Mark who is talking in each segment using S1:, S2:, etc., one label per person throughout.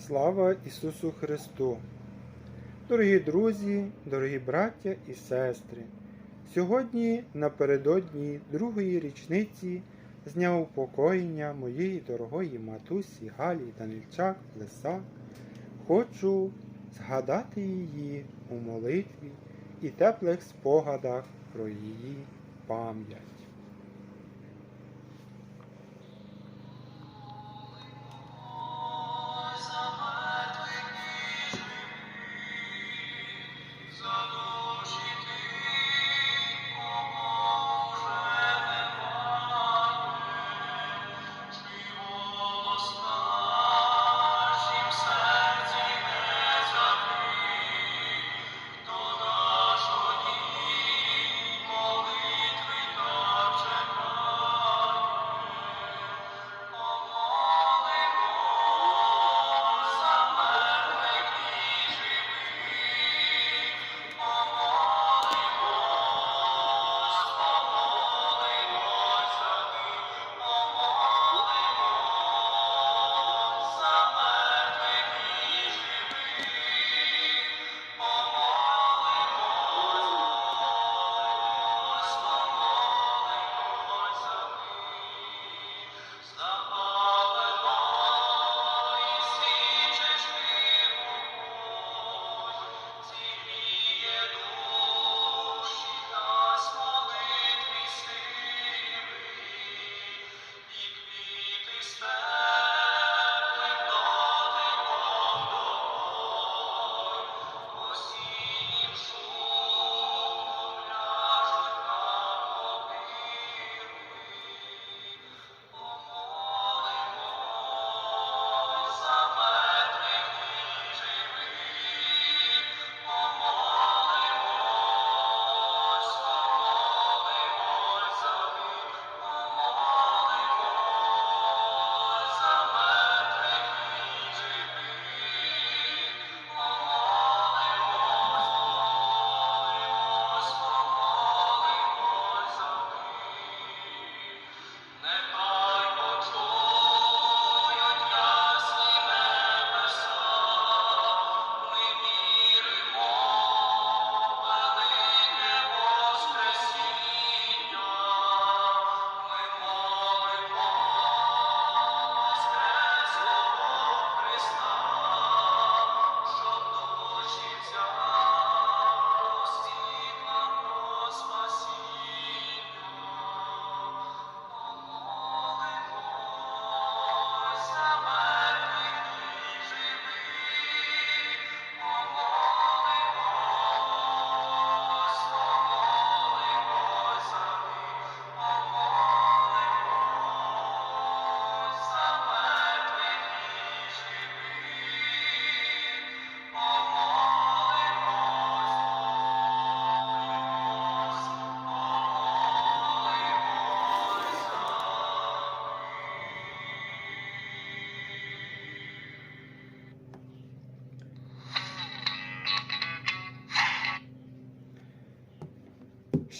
S1: Слава Ісусу Христу! Дорогі друзі, дорогі браття і сестри! Сьогодні напередодні другої річниці з дня упокоєння моєї дорогої матусі Галі Данильчак Леса хочу згадати її у молитві і теплих спогадах про її пам'ять.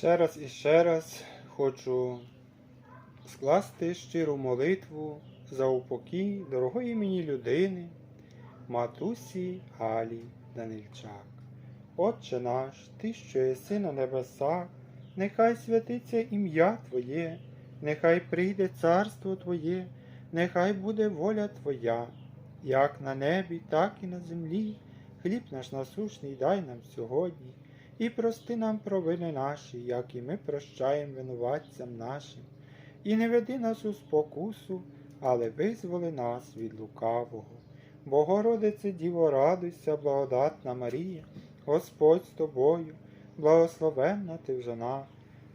S1: Ще раз і ще раз хочу скласти щиру молитву за упокій дорогої мені людини, матусі Галі Данильчак. Отче наш, Ти, що єси на небесах, нехай святиться ім'я Твоє, нехай прийде царство Твоє, нехай буде воля Твоя, як на небі, так і на землі. Хліб наш насушний дай нам сьогодні, і прости нам провини наші, як і ми прощаємо винуватцям нашим. І не веди нас у спокусу, але визволи нас від лукавого. Богородице Діво, радуйся, благодатна Марія, Господь з тобою, благословенна ти в жонах,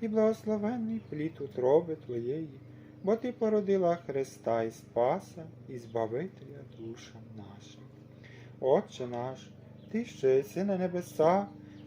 S1: і благословенний плід утроби Твоєї, бо Ти породила Христа і Спаса, і Збавителя душам нашим. Отче наш, Ти, що єси на небесах,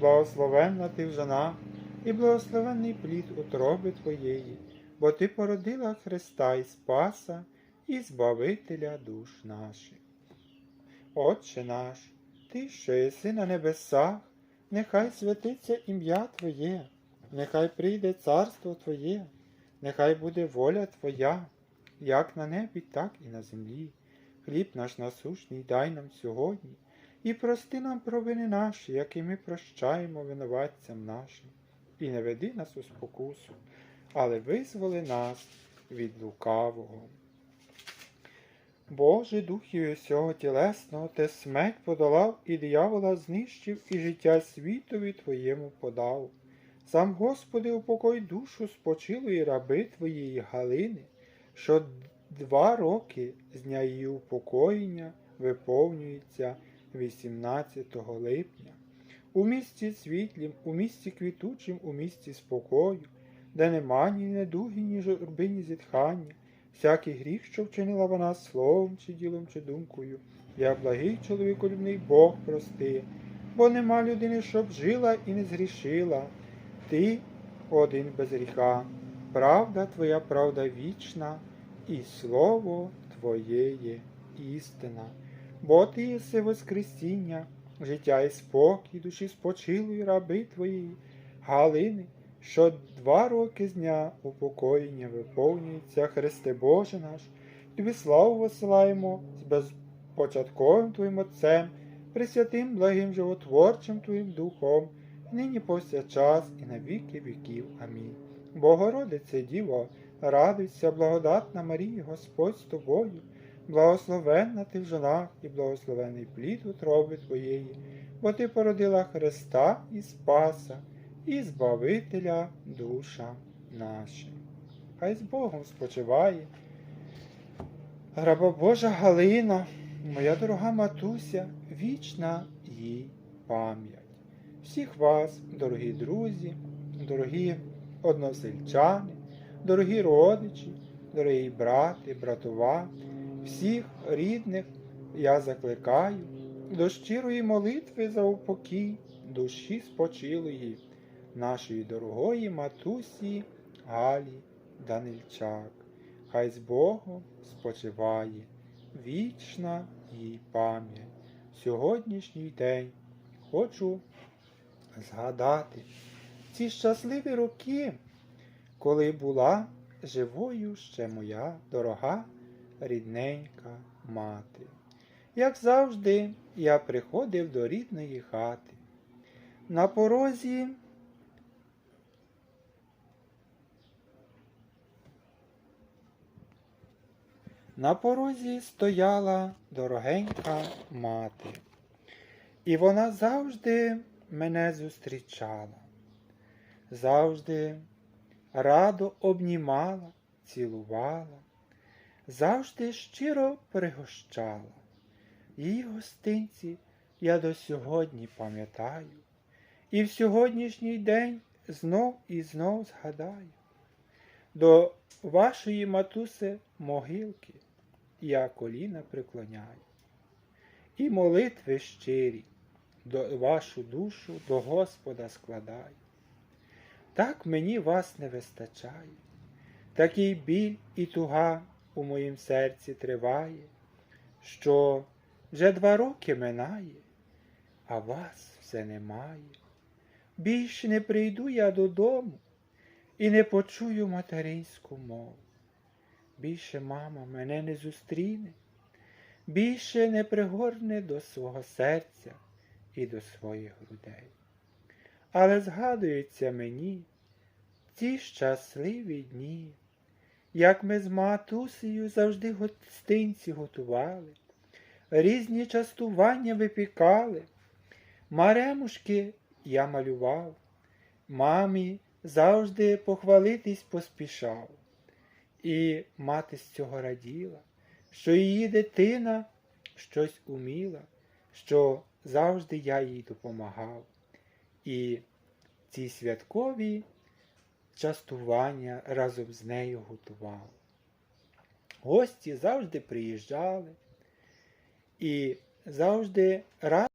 S2: благословенна ти в жонах, і благословенний плід утроби Твоєї, бо Ти породила Христа і Спаса, і Збавителя душ наших. Отче наш, Ти, що єси на небесах, нехай святиться ім'я Твоє, нехай прийде царство Твоє, нехай буде воля Твоя, як на небі, так і на землі. Хліб наш насущний дай нам сьогодні, і прости нам провини наші, які ми прощаємо винуватцям нашим, і не веди нас у спокусу, але визволи нас від лукавого. Боже Духів усього тілесного, Ти смерть подолав і диявола знищив, і життя світові Твоєму подав. Сам, Господи, упокой душу спочилої раби Твоєї Галини, що два роки з дня її упокоєння виповнюється 18 липня. У місті світлім, у місті квітучим, у місті спокою, де нема ні недуги, ні журби, ні зітхання, всякий гріх, що вчинила вона словом, чи ділом, чи думкою, як благий чоловіколюбний Бог прости, бо нема людини, щоб жила і не згрішила. Ти один без гріха, правда твоя правда вічна, і слово Твоє є істина. Бо ти єси Воскресіння, життя і спокій, душі спочилої раби Твоєї, Галини, що два роки з дня упокоєння виповнюється, Христе Боже наш, Тобі славу висилаємо з безпочатковим Твоїм Отцем, пресвятим благим животворчим Твоїм Духом, нині повсякчас і на віки віків. Амінь. Богородице Діво, радуйся, благодатна Марія, Господь з тобою, благословенна ти в жонах і благословений плід утроби Твоєї, бо Ти породила Христа і Спаса, і Збавителя душа наша. Хай з Богом спочиває. Раба Божа Галина, моя дорога матуся, вічна їй пам'ять. Всіх вас, дорогі друзі, дорогі односельчани, дорогі родичі, дорогі брати, братова, всіх рідних я закликаю до щирої молитви за упокій душі спочилої, нашої дорогої матусі Галі Данильчак. Хай з Богом спочиває вічна їй пам'ять. Сьогоднішній день хочу згадати ці щасливі роки, коли була живою ще моя дорога рідненька мати. Як завжди, я приходив до рідної хати. На порозі на порозі стояла дорогенька мати, і вона завжди мене зустрічала, завжди радо обнімала, цілувала, завжди щиро пригощала. Її гостинці я до сьогодні пам'ятаю, і в сьогоднішній день знов і знов згадаю. До вашої матуси могилки я коліна преклоняю, і молитви щирі до вашу душу до Господа складаю. Так мені вас не вистачає, такий біль і туга у моїм серці триває, що вже два роки минає, а вас все немає. Більш не прийду я додому і не почую материнську мову. Більше мама мене не зустріне, більше не пригорне до свого серця і до своїх грудей. Але згадуються мені ті щасливі дні, як ми з матусею завжди гостинці готували, різні частування випікали, маремушки я малював, мамі завжди похвалитись поспішав. І мати з цього раділа, що її дитина щось уміла, що завжди я їй допомагав. І ці святкові частування разом з нею готував. Гості завжди приїжджали, і завжди радий